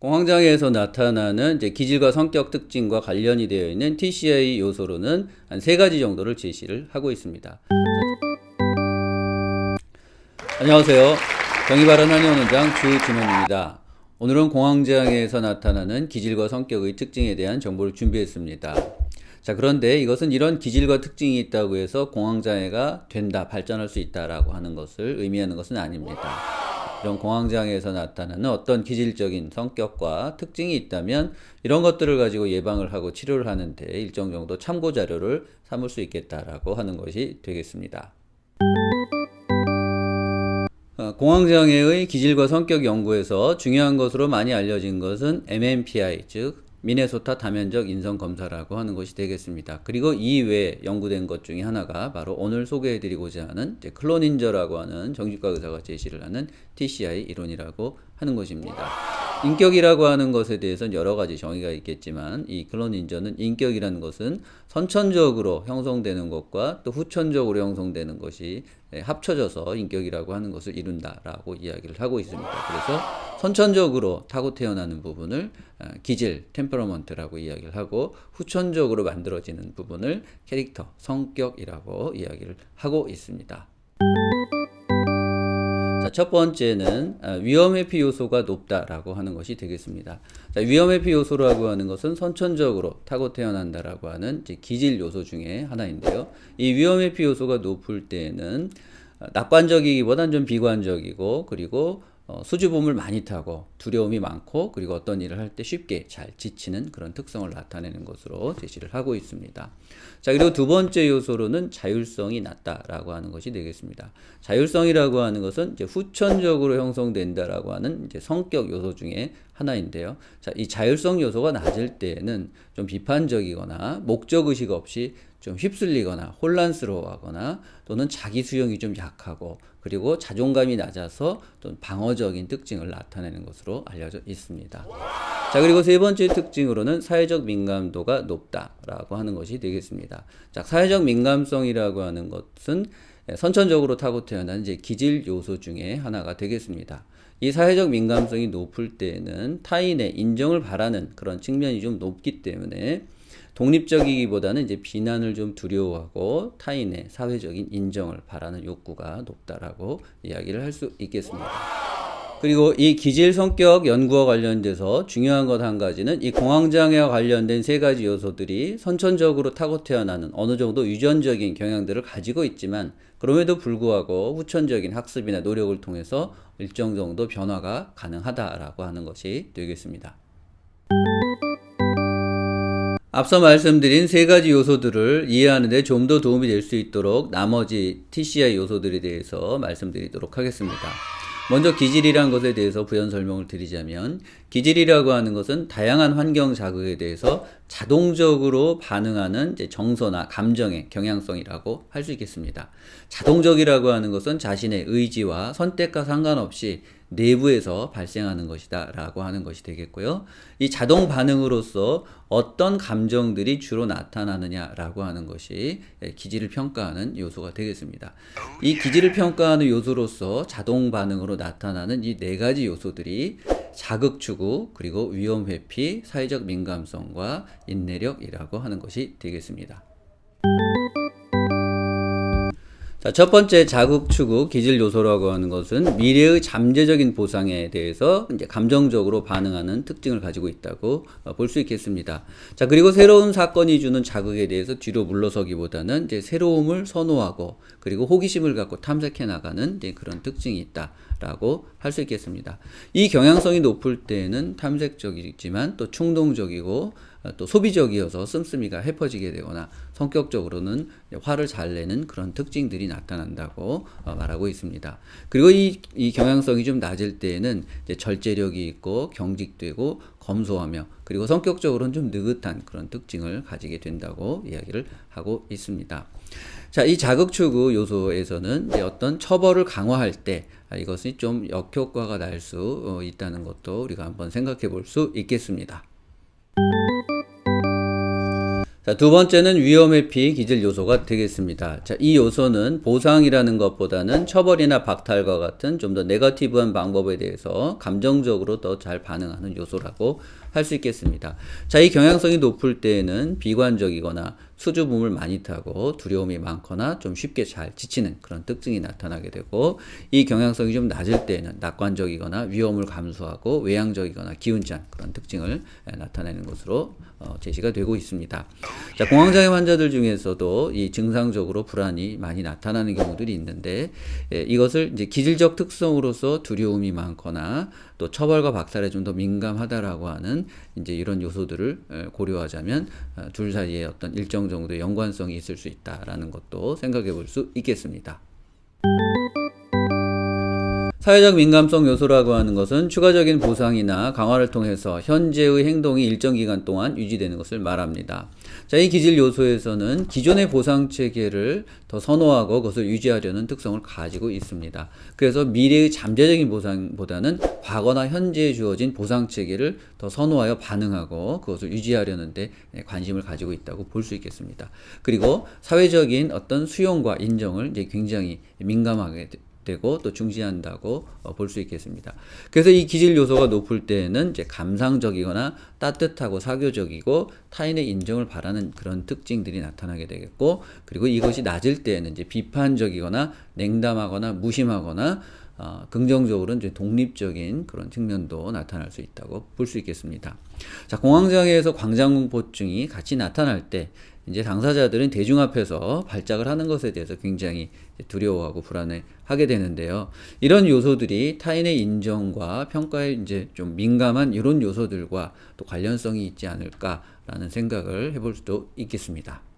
공황장애에서 나타나는 이제 기질과 성격 특징과 관련이 되어 있는 TCI 요소로는 한 세 가지 정도를 제시를 하고 있습니다. 안녕하세요. 경희바른 한의원원장 주진원입니다. 오늘은 공황장애에서 나타나는 기질과 성격의 특징에 대한 정보를 준비했습니다. 자, 그런데 이것은 이런 기질과 특징이 있다고 해서 공황장애가 된다, 발전할 수 있다라고 하는 것을 의미하는 것은 아닙니다. 이런 공황장애에서 나타나는 어떤 기질적인 성격과 특징이 있다면 이런 것들을 가지고 예방을 하고 치료를 하는데 일정 정도 참고 자료를 삼을 수 있겠다라고 하는 것이 되겠습니다. 어, 공황장애의 기질과 성격 연구에서 중요한 것으로 많이 알려진 것은 MMPI, 즉 미네소타 다면적 인성 검사라고 하는 것이 되겠습니다. 그리고 이 외에 연구된 것 중에 하나가 바로 오늘 소개해드리고자 하는 클로닌저라고 하는 정신과 의사가 제시를 하는 TCI 이론이라고 하는 것입니다. 인격이라고 하는 것에 대해서는 여러 가지 정의가 있겠지만 이 클로닌저는 인격이라는 것은 선천적으로 형성되는 것과 또 후천적으로 형성되는 것이 합쳐져서 인격이라고 하는 것을 이룬다라고 이야기를 하고 있습니다. 그래서 선천적으로 타고 태어나는 부분을 어, 기질, 템퍼러먼트라고 이야기를 하고 후천적으로 만들어지는 부분을 캐릭터, 성격이라고 이야기를 하고 있습니다. 자, 첫 번째는 어, 위험 회피 요소가 높다라고 하는 것이 되겠습니다. 자, 위험 회피 요소라고 하는 것은 선천적으로 타고 태어난다라고 하는 기질 요소 중에 하나인데요. 이 위험 회피 요소가 높을 때에는 어, 낙관적이기보다는 좀 비관적이고 그리고 어, 수줍음을 많이 타고 두려움이 많고 그리고 어떤 일을 할 때 쉽게 잘 지치는 그런 특성을 나타내는 것으로 제시를 하고 있습니다. 자 그리고 두 번째 요소로는 자율성이 낮다라고 하는 것이 되겠습니다. 자율성이라고 하는 것은 이제 후천적으로 형성된다라고 하는 이제 성격 요소 중에 하나인데요. 자, 이 자율성 요소가 낮을 때에는 좀 비판적이거나 목적 의식 없이 좀 휩쓸리거나 혼란스러워하거나 또는 자기 수용이 좀 약하고 그리고 자존감이 낮아서 또 방어적인 특징을 나타내는 것으로 알려져 있습니다. 자, 그리고 세 번째 특징으로는 사회적 민감도가 높다라고 하는 것이 되겠습니다. 자, 사회적 민감성이라고 하는 것은 선천적으로 타고 태어난 이제 기질 요소 중에 하나가 되겠습니다. 이 사회적 민감성이 높을 때에는 타인의 인정을 바라는 그런 측면이 좀 높기 때문에 독립적이기보다는 이제 비난을 좀 두려워하고 타인의 사회적인 인정을 바라는 욕구가 높다라고 이야기를 할 수 있겠습니다. 그리고 이 기질 성격 연구와 관련돼서 중요한 것 한 가지는 이 공황장애와 관련된 세 가지 요소들이 선천적으로 타고 태어나는 어느 정도 유전적인 경향들을 가지고 있지만 그럼에도 불구하고 후천적인 학습이나 노력을 통해서 일정 정도 변화가 가능하다라고 하는 것이 되겠습니다. 앞서 말씀드린 세 가지 요소들을 이해하는데 좀 더 도움이 될 수 있도록 나머지 TCI 요소들에 대해서 말씀드리도록 하겠습니다. 먼저 기질이란 것에 대해서 부연 설명을 드리자면 기질이라고 하는 것은 다양한 환경 자극에 대해서 자동적으로 반응하는 정서나 감정의 경향성이라고 할 수 있겠습니다. 자동적이라고 하는 것은 자신의 의지와 선택과 상관없이 내부에서 발생하는 것이다 라고 하는 것이 되겠고요. 이 자동 반응으로서 어떤 감정들이 주로 나타나느냐 라고 하는 것이 기질을 평가하는 요소가 되겠습니다. 이 기질을 평가하는 요소로서 자동 반응으로 나타나는 이 네 가지 요소들이 자극 추구, 그리고 위험 회피, 사회적 민감성과 인내력이라고 하는 것이 되겠습니다. 자, 첫 번째 자극 추구 기질 요소라고 하는 것은 미래의 잠재적인 보상에 대해서 이제 감정적으로 반응하는 특징을 가지고 있다고 어, 볼수 있겠습니다. 자, 그리고 새로운 사건이 주는 자극에 대해서 뒤로 물러서기보다는 이제 새로움을 선호하고 그리고 호기심을 갖고 탐색해 나가는 그런 특징이 있다라고 할 수 있겠습니다. 이 경향성이 높을 때는 탐색적이지만 또 충동적이고 어, 또 소비적이어서 씀씀이가 해퍼지게 되거나 성격적으로는 화를 잘 내는 그런 특징들이 나타난다고 어, 말하고 있습니다. 그리고 이, 이 경향성이 좀 낮을 때에는 절제력이 있고 경직되고 검소하며 그리고 성격적으로는 좀 느긋한 그런 특징을 가지게 된다고 이야기를 하고 있습니다. 자, 이 자극 추구 요소에서는 어떤 처벌을 강화할 때 아, 이것이 좀 역효과가 날수 어, 있다는 것도 우리가 한번 생각해 볼 수 있겠습니다. 자, 두 번째는 위험 회피 기질 요소가 되겠습니다. 자, 이 요소는 보상이라는 것보다는 처벌이나 박탈과 같은 좀 더 네거티브한 방법에 대해서 감정적으로 더 잘 반응하는 요소라고 할 수 있겠습니다. 자, 이 경향성이 높을 때에는 비관적이거나 수줍음을 많이 타고 두려움이 많거나 좀 쉽게 잘 지치는 그런 특징이 나타나게 되고 이 경향성이 좀 낮을 때에는 낙관적이거나 위험을 감수하고 외향적이거나 기운찬 그런 특징을 에, 나타내는 것으로 어, 제시가 되고 있습니다. 자, 공황장애 환자들 중에서도 이 증상적으로 불안이 많이 나타나는 경우들이 있는데 예, 이것을 이제 기질적 특성으로서 두려움이 많거나 또 처벌과 박살에 좀 더 민감하다라고 하는 이제 이런 요소들을 에, 고려하자면 어, 둘 사이에 어떤 일정 정도의 연관성이 있을 수 있다라는 것도 생각해 볼 수 있겠습니다. 사회적 민감성 요소라고 하는 것은 추가적인 보상이나 강화를 통해서 현재의 행동이 일정 기간 동안 유지되는 것을 말합니다. 자, 이 기질 요소에서는 기존의 보상 체계를 더 선호하고 그것을 유지하려는 특성을 가지고 있습니다. 그래서 미래의 잠재적인 보상보다는 과거나 현재에 주어진 보상 체계를 더 선호하여 반응하고 그것을 유지하려는데 관심을 가지고 있다고 볼 수 있겠습니다. 그리고 사회적인 어떤 수용과 인정을 이제 굉장히 민감하게 되고 또 중시한다고 어, 볼수 있겠습니다. 그래서 이 기질 요소가 높을 때에는 이제 감상적이거나 따뜻하고 사교적이고 타인의 인정을 바라는 그런 특징들이 나타나게 되겠고 그리고 이것이 낮을 때에는 이제 비판적이거나 냉담하거나 무심하거나 어, 긍정적으로는 이제 독립적인 그런 측면도 나타날 수 있다고 볼 수 있겠습니다. 자, 공황장애에서 광장공포증이 같이 나타날 때 이제 당사자들은 대중 앞에서 발작을 하는 것에 대해서 굉장히 두려워하고 불안해하게 되는데요. 이런 요소들이 타인의 인정과 평가에 이제 좀 민감한 이런 요소들과 또 관련성이 있지 않을까라는 생각을 해볼 수도 있겠습니다.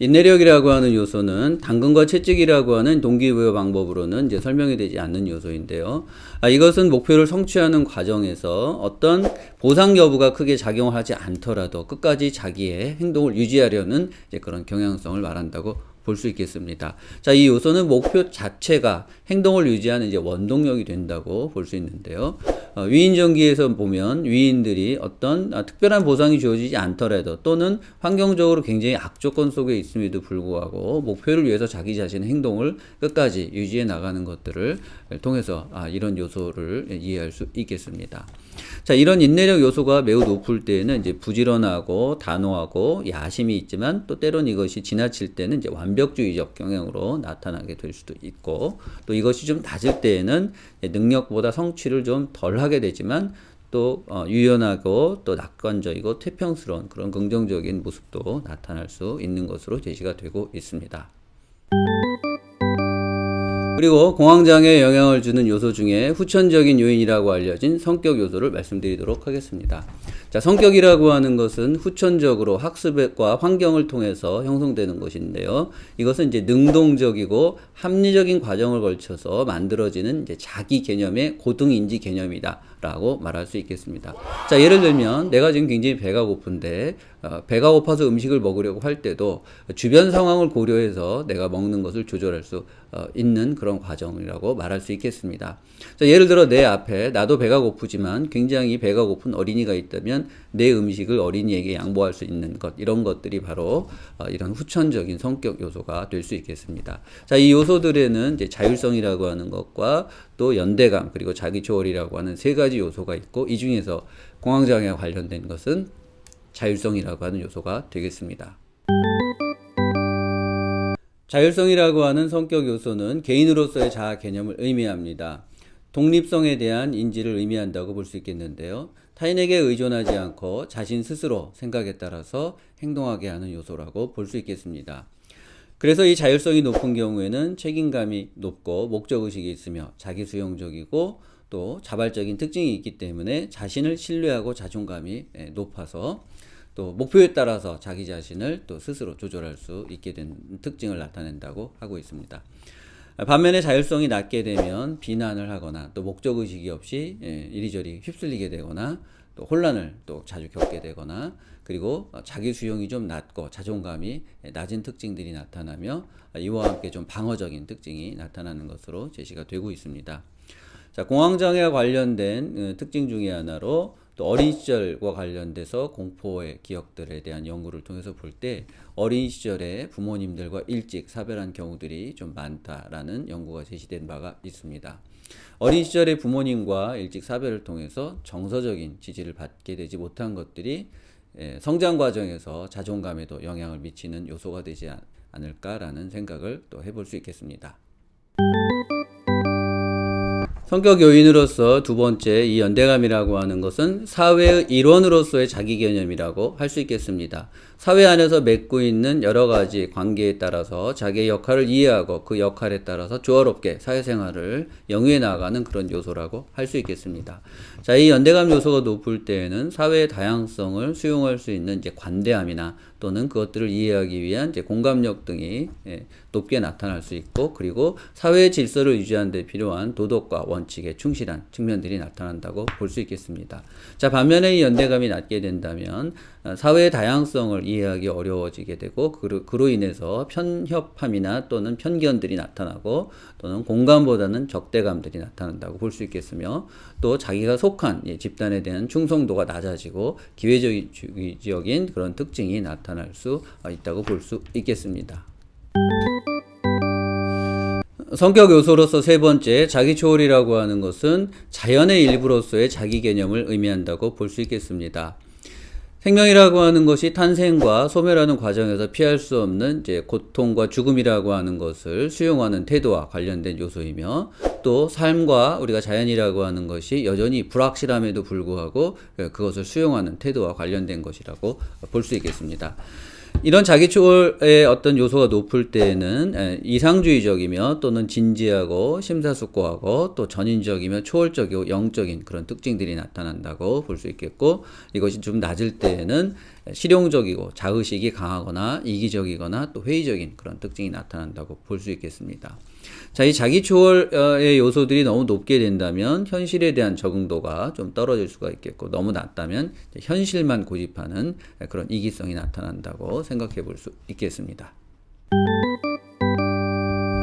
인내력이라고 하는 요소는 당근과 채찍이라고 하는 동기부여 방법으로는 이제 설명이 되지 않는 요소인데요. 아, 이것은 목표를 성취하는 과정에서 어떤 보상 여부가 크게 작용하지 않더라도 끝까지 자기의 행동을 유지하려는 그런 경향성을 말한다고 볼 수 있겠습니다. 자, 이 요소는 목표 자체가 행동을 유지하는 이제 원동력이 된다고 볼 수 있는데요. 어, 위인 전기에서 보면 위인들이 어떤 아, 특별한 보상이 주어지지 않더라도 또는 환경적으로 굉장히 악조건 속에 있음에도 불구하고 목표를 위해서 자기 자신의 행동을 끝까지 유지해 나가는 것들을 통해서 아, 이런 요소를 이해할 수 있겠습니다. 자, 이런 인내력 요소가 매우 높을 때에는 이제 부지런하고 단호하고 야심이 있지만 또 때론 이것이 지나칠 때는 이제 완벽주의적 경향으로 나타나게 될 수도 있고 또 이것이 좀 낮을 때에는 능력보다 성취를 좀 덜 하게 되지만 또 어, 유연하고 또 낙관적이고 태평스러운 그런 긍정적인 모습도 나타날 수 있는 것으로 제시가 되고 있습니다. 그리고 공황장애에 영향을 주는 요소 중에 후천적인 요인이라고 알려진 성격 요소를 말씀드리도록 하겠습니다. 자, 성격이라고 하는 것은 후천적으로 학습과 환경을 통해서 형성되는 것인데요. 이것은 이제 능동적이고 합리적인 과정을 걸쳐서 만들어지는 이제 자기 개념의 고등인지 개념이다. 라고 말할 수 있겠습니다. 자, 예를 들면 내가 지금 굉장히 배가 고픈데 어, 배가 고파서 음식을 먹으려고 할 때도 주변 상황을 고려해서 내가 먹는 것을 조절할 수 어, 있는 그런 과정이라고 말할 수 있겠습니다. 자, 예를 들어 내 앞에 나도 배가 고프지만 굉장히 배가 고픈 어린이가 있다면 내 음식을 어린이에게 양보할 수 있는 것 이런 것들이 바로 어, 이런 후천적인 성격 요소가 될 수 있겠습니다. 자, 이 요소들에는 이제 자율성이라고 하는 것과 또 연대감 그리고 자기 조월이라고 하는 세 가지 요소가 있고 이 중에서 공황장애와 관련된 것은 자율성이라고 하는 요소가 되겠습니다. 자율성이라고 하는 성격 요소는 개인으로서의 자아 개념을 의미합니다. 독립성에 대한 인지를 의미한다고 볼 수 있겠는데요. 타인에게 의존하지 않고 자신 스스로 생각에 따라서 행동하게 하는 요소라고 볼 수 있겠습니다. 그래서 이 자율성이 높은 경우에는 책임감이 높고 목적의식이 있으며 자기 수용적이고 또 자발적인 특징이 있기 때문에 자신을 신뢰하고 자존감이 높아서 또 목표에 따라서 자기 자신을 또 스스로 조절할 수 있게 된 특징을 나타낸다고 하고 있습니다. 반면에 자율성이 낮게 되면 비난을 하거나 또 목적의식이 없이 이리저리 휩쓸리게 되거나 또 혼란을 또 자주 겪게 되거나 그리고 자기 수용이 좀 낮고 자존감이 낮은 특징들이 나타나며 이와 함께 좀 방어적인 특징이 나타나는 것으로 제시가 되고 있습니다. 자, 공황장애와 관련된 특징 중의 하나로 또 어린 시절과 관련돼서 공포의 기억들에 대한 연구를 통해서 볼 때 어린 시절에 부모님들과 일찍 사별한 경우들이 좀 많다라는 연구가 제시된 바가 있습니다. 어린 시절에 부모님과 일찍 사별을 통해서 정서적인 지지를 받게 되지 못한 것들이 예, 성장 과정에서 자존감에도 영향을 미치는 요소가 되지 않- 않을까라는 생각을 또 해볼 수 있겠습니다. 성격 요인으로서 두 번째 이 연대감이라고 하는 것은 사회의 일원으로서의 자기 개념이라고 할 수 있겠습니다. 사회 안에서 맺고 있는 여러 가지 관계에 따라서 자기의 역할을 이해하고 그 역할에 따라서 조화롭게 사회생활을 영위해 나가는 그런 요소라고 할 수 있겠습니다. 자, 이 연대감 요소가 높을 때에는 사회의 다양성을 수용할 수 있는 이제 관대함이나 또는 그것들을 이해하기 위한 이제 공감력 등이 예, 높게 나타날 수 있고 그리고 사회의 질서를 유지하는 데 필요한 도덕과 원칙에 충실한 측면들이 나타난다고 볼 수 있겠습니다. 자, 반면에 이 연대감이 낮게 된다면 어, 사회의 다양성을 이해하기 어려워지게 되고 그로, 그로 인해서 편협함이나 또는 편견들이 나타나고 또는 공감보다는 적대감들이 나타난다고 볼 수 있겠으며 또 자기가 속한 예, 집단에 대한 충성도가 낮아지고 기회주의적인 그런 특징이 나타날 수 어, 있다고 볼 수 있겠습니다. 성격 요소로서 세 번째, 자기 초월이라고 하는 것은 자연의 일부로서의 자기 개념을 의미한다고 볼 수 있겠습니다. 생명이라고 하는 것이 탄생과 소멸하는 과정에서 피할 수 없는 이제 고통과 죽음이라고 하는 것을 수용하는 태도와 관련된 요소이며 또 삶과 우리가 자연이라고 하는 것이 여전히 불확실함에도 불구하고 그것을 수용하는 태도와 관련된 것이라고 볼 수 있겠습니다. 이런 자기 초월의 어떤 요소가 높을 때에는 에, 이상주의적이며 또는 진지하고 심사숙고하고 또 전인적이며 초월적이고 영적인 그런 특징들이 나타난다고 볼 수 있겠고 이것이 좀 낮을 때에는 실용적이고 자의식이 강하거나 이기적이거나 또 회의적인 그런 특징이 나타난다고 볼 수 있겠습니다. 자, 이 자기 초월의 요소들이 너무 높게 된다면 현실에 대한 적응도가 좀 떨어질 수가 있겠고 너무 낮다면 현실만 고집하는 그런 이기성이 나타난다고 생각해 볼 수 있겠습니다.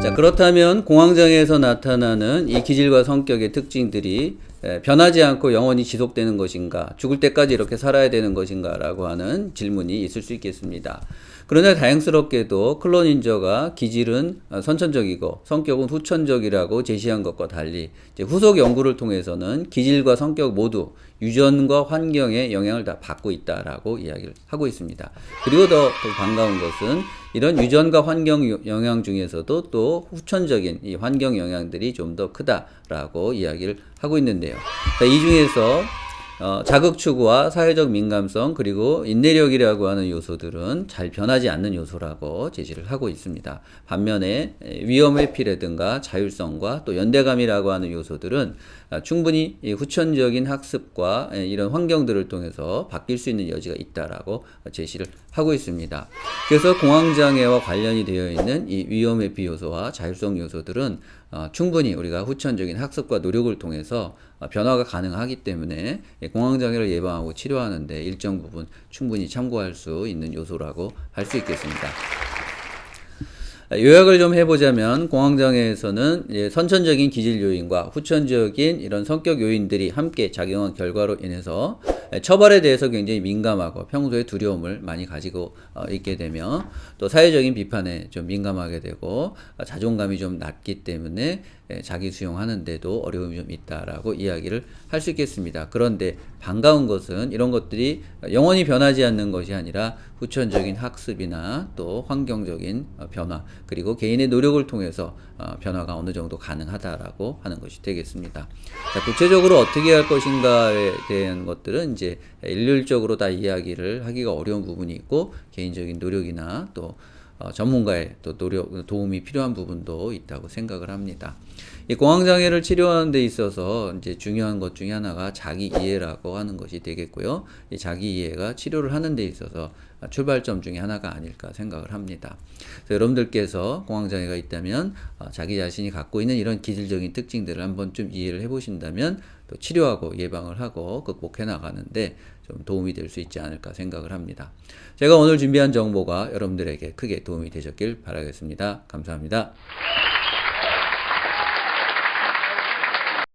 자, 그렇다면 공황장애에서 나타나는 이 기질과 성격의 특징들이 에, 변하지 않고 영원히 지속되는 것인가, 죽을 때까지 이렇게 살아야 되는 것인가 라고 하는 질문이 있을 수 있겠습니다. 그러나 다행스럽게도 클로닌저가 기질은 어, 선천적이고 성격은 후천적이라고 제시한 것과 달리 후속 연구를 통해서는 기질과 성격 모두 유전과 환경의 영향을 다 받고 있다라고 이야기를 하고 있습니다. 그리고 더, 더 반가운 것은 이런 유전과 환경 요- 영향 중에서도 또 후천적인 이 환경 영향들이 좀 더 크다라고 이야기를 하고 있는데요. 자, 이 중에서 어, 자극 추구와 사회적 민감성 그리고 인내력이라고 하는 요소들은 잘 변하지 않는 요소라고 제시를 하고 있습니다. 반면에 에, 위험 회피라든가 자율성과 또 연대감이라고 하는 요소들은 아, 충분히 이 후천적인 학습과 에, 이런 환경들을 통해서 바뀔 수 있는 여지가 있다라고 제시를 하고 있습니다. 그래서 공황장애와 관련이 되어 있는 이 위험 회피 요소와 자율성 요소들은 어, 충분히 우리가 후천적인 학습과 노력을 통해서 어, 변화가 가능하기 때문에 이 공황장애를 예방하고 치료하는데 일정 부분 충분히 참고할 수 있는 요소라고 할 수 있겠습니다. 요약을 좀 해보자면 공황장애에서는 선천적인 기질 요인과 후천적인 이런 성격 요인들이 함께 작용한 결과로 인해서 처벌에 대해서 굉장히 민감하고 평소에 두려움을 많이 가지고 어, 있게 되며 또 사회적인 비판에 좀 민감하게 되고 어, 자존감이 좀 낮기 때문에 예, 자기 수용하는데도 어려움이 좀 있다라고 이야기를 할 수 있겠습니다. 그런데 반가운 것은 이런 것들이 영원히 변하지 않는 것이 아니라 후천적인 학습이나 또 환경적인 어, 변화 그리고 개인의 노력을 통해서 어, 변화가 어느 정도 가능하다라고 하는 것이 되겠습니다. 자, 구체적으로 어떻게 할 것인가에 대한 것들은 이제 일률적으로 다 이야기를 하기가 어려운 부분이 있고 개인적인 노력이나 또 어, 전문가의 또 노력, 도움이 필요한 부분도 있다고 생각을 합니다. 이 공황장애를 치료하는 데 있어서 이제 중요한 것 중에 하나가 자기 이해라고 하는 것이 되겠고요. 이 자기 이해가 치료를 하는 데 있어서 출발점 중에 하나가 아닐까 생각을 합니다. 여러분들께서 공황장애가 있다면 어, 자기 자신이 갖고 있는 이런 기질적인 특징들을 한번 좀 이해를 해보신다면 또 치료하고 예방을 하고 극복해 나가는데 좀 도움이 될 수 있지 않을까 생각을 합니다. 제가 오늘 준비한 정보가 여러분들에게 크게 도움이 되셨길 바라겠습니다. 감사합니다.